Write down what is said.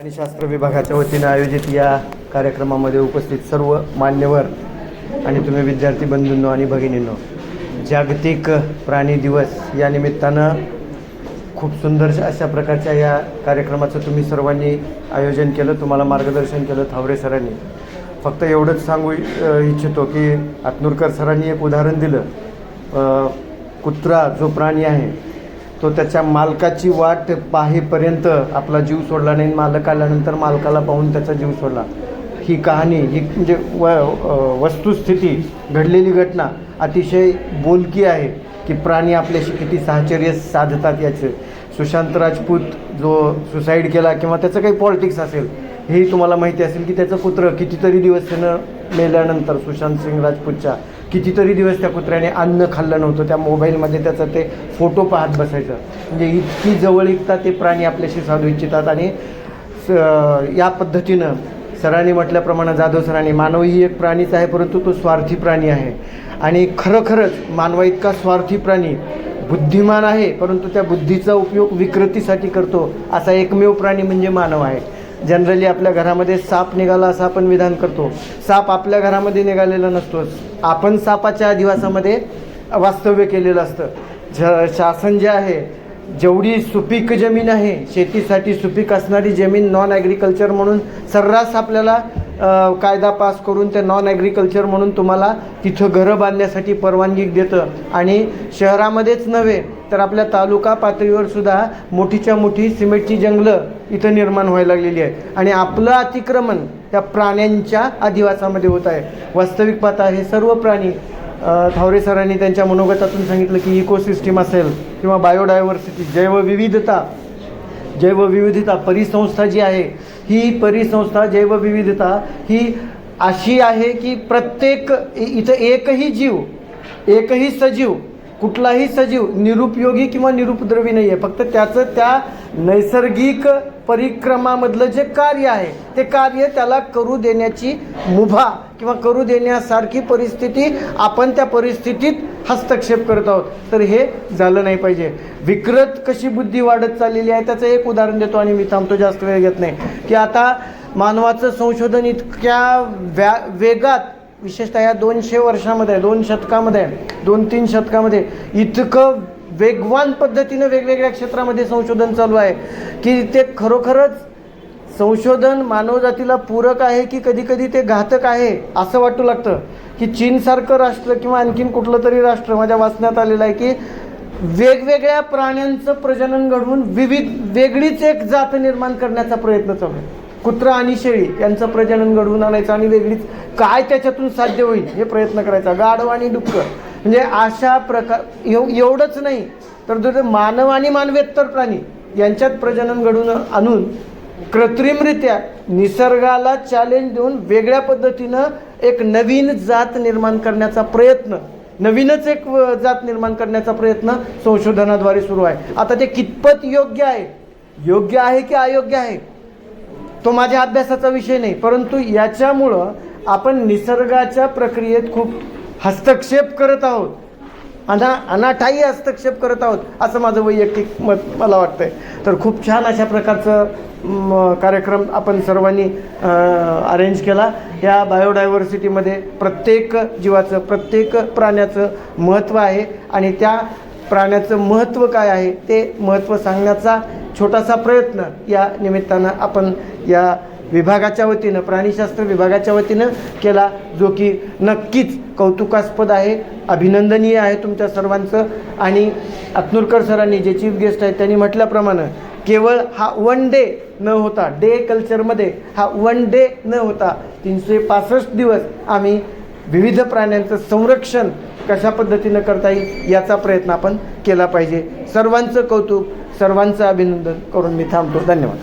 आणि शास्त्र विभागाच्या वतीनं आयोजित या कार्यक्रमामध्ये उपस्थित सर्व मान्यवर आणि तुम्ही विद्यार्थी बंधूंनो आणि भगिनींनो जागतिक प्राणी दिवस या निमित्तानं खूप सुंदर अशा प्रकारच्या या कार्यक्रमाचं तुम्ही सर्वांनी आयोजन केलं तुम्हाला मार्गदर्शन केलं थावरे सरांनी. फक्त एवढंच सांगू इच्छितो की आत्नूरकर सरांनी एक उदाहरण दिलं. कुत्रा जो प्राणी आहे तो त्याच्या मालकाची वाट पाहेपर्यंत आपला जीव सोडला नाही. मालक आल्यानंतर मालकाला पाहून त्याचा जीव सोडला. ही कहाणी ही म्हणजे व वस्तुस्थिती घडलेली घटना अतिशय बोलकी आहे की प्राणी आपल्याशी किती साहचर्य साधतात याचे. सुशांत राजपूत जो सुसाईड केला किंवा त्याचं काही पॉलिटिक्स असेल हेही तुम्हाला माहिती असेल की त्याचं पुत्र कितीतरी दिवस त्यानं मेल्यानंतर सुशांत सिंग राजपूतच्या कितीतरी दिवस त्या कुत्र्याने अन्न खाल्लं नव्हतं. त्या मोबाईलमध्ये त्याचं ते फोटो पाहत बसायचं. म्हणजे इतकी जवळीकता ते प्राणी आपल्याशी साधू इच्छितात आणि स- या पद्धतीनं सरांनी म्हटल्याप्रमाणे जाधव सरांनी मानव ही एक प्राणीच आहे परंतु तो स्वार्थी प्राणी आहे. आणि खरोखरच मानवा इतका स्वार्थी प्राणी बुद्धिमान आहे परंतु त्या बुद्धीचा उपयोग विकृतीसाठी करतो असा एकमेव प्राणी म्हणजे मानव आहे. जनरली आपल्या घरामध्ये साप निघाला असं आपण विधान करतो. साप आपल्या घरामध्ये निघालेला नसतोच. आपण सापाच्या अधिवासामध्ये वास्तव्य केलेलं असतं. झ शासन जे आहे जेवढी सुपीक जमीन आहे शेतीसाठी सुपीक असणारी जमीन नॉन ॲग्रिकल्चर म्हणून सर्रास आपल्याला कायदा पास करून ते नॉन ॲग्रिकल्चर म्हणून तुम्हाला तिथं घरं बांधण्यासाठी परवानगी देतं. आणि शहरामध्येच नव्हे तर आपल्या तालुका पातळीवर सुद्धा मोठीच्या मोठी सिमेंटची जंगलं इथं निर्माण व्हायला लागलेली आहे आणि आपलं अतिक्रमण त्या प्राण्यांच्या अधिवासामध्ये होत आहे. वास्तविक पाहता हे सर्व प्राणी थावरे सरांनी त्यांच्या मनोगतातून सांगितलं की इकोसिस्टीम असेल किंवा बायोडायव्हर्सिटी जैवविविधता जैवविविधता परिसंस्था जी आहे ही परिसंस्था जैवविविधता ही अशी आहे की प्रत्येक इ- इथं एकही जीव एकही सजीव कुठलाही सजीव निरुपयोगी किंवा निरुपद्रवी नाही आहे फक्त त्याचं त्या नैसर्गिक परिक्रमामधलं जे कार्य आहे ते कार्य त्याला करू देण्याची मुभा किंवा करू देण्यासारखी परिस्थिती आपण त्या परिस्थितीत हस्तक्षेप करत आहोत. तर हे झालं नाही पाहिजे. विकृत कशी बुद्धी वाढत चाललेली आहे त्याचं एक उदाहरण देतो आणि मी थांबतो जास्त वेळ घेत नाही. की आता मानवाचं संशोधन इतक्या व्या वेगात विशेषतः या दोनशे वर्षामध्ये दोन शतकामध्ये दोन तीन शतकामध्ये इतकं वेगवान पद्धतीनं वेगवेगळ्या क्षेत्रामध्ये संशोधन चालू आहे की ते खरोखरच संशोधन मानवजातीला पूरक आहे की कधी कधी ते घातक आहे असं वाटू लागतं? की चीनसारखं राष्ट्र किंवा आणखीन कुठलं तरी राष्ट्र माझ्या वाचण्यात आलेलं आहे की वेगवेगळ्या प्राण्यांचं प्रजनन घडवून विविध वेगळीच एक जात निर्माण करण्याचा प्रयत्न चालू आहे. कुत्रा आणि शेळी यांचं प्रजनन घडवून आणायचं आणि वेगळीच काय त्याच्यातून साध्य होईल हे प्रयत्न करायचा. गाढव आणि डुक्कर म्हणजे अशा प्रकार एव एवढंच नाही तर जर मानव आणि मानवेत्तर प्राणी यांच्यात प्रजनन घडून आणून कृत्रिमरित्या निसर्गाला चॅलेंज देऊन वेगळ्या पद्धतीनं एक नवीन जात निर्माण करण्याचा प्रयत्न नवीनच एक जात निर्माण करण्याचा प्रयत्न संशोधनाद्वारे सुरू आहे. आता ते कितपत योग्य आहे? योग्य आहे की अयोग्य आहे? तो माझ्या अभ्यासाचा विषय नाही परंतु याच्यामुळं आपण निसर्गाच्या प्रक्रियेत खूप हस्तक्षेप करत आहोत. अना अनाठाई हस्तक्षेप करत आहोत असं माझं वैयक्तिक मत मला वाटतंय. तर खूप छान अशा प्रकारचं म, कार्यक्रम आपण सर्वांनी अरेंज केला. या बायोडायव्हर्सिटीमध्ये प्रत्येक जीवाचं प्रत्येक प्राण्याचं महत्त्व आहे आणि त्या प्राण्याचं महत्त्व काय आहे ते महत्त्व सांगण्याचा छोटासा प्रयत्न या निमित्तानं आपण या विभागाच्या वतीनं प्राणीशास्त्र विभागाच्या वतीनं केला जो की नक्कीच कौतुकास्पद आहे अभिनंदनीय आहे तुमच्या सर्वांचं. आणि अतनुरकर सरांनी जे चीफ गेस्ट आहेत त्यांनी म्हटल्याप्रमाणे केवळ हा वन डे न होता डे कल्चरमध्ये हा वन डे न होता तीनशे पासष्ट दिवस आम्ही विविध प्राण्यांचं संरक्षण कशा पद्धतीनं करता येईल याचा प्रयत्न आपण केला पाहिजे. सर्वांचं कौतुक सर्वांचं अभिनंदन करून मी थांबतो. धन्यवाद.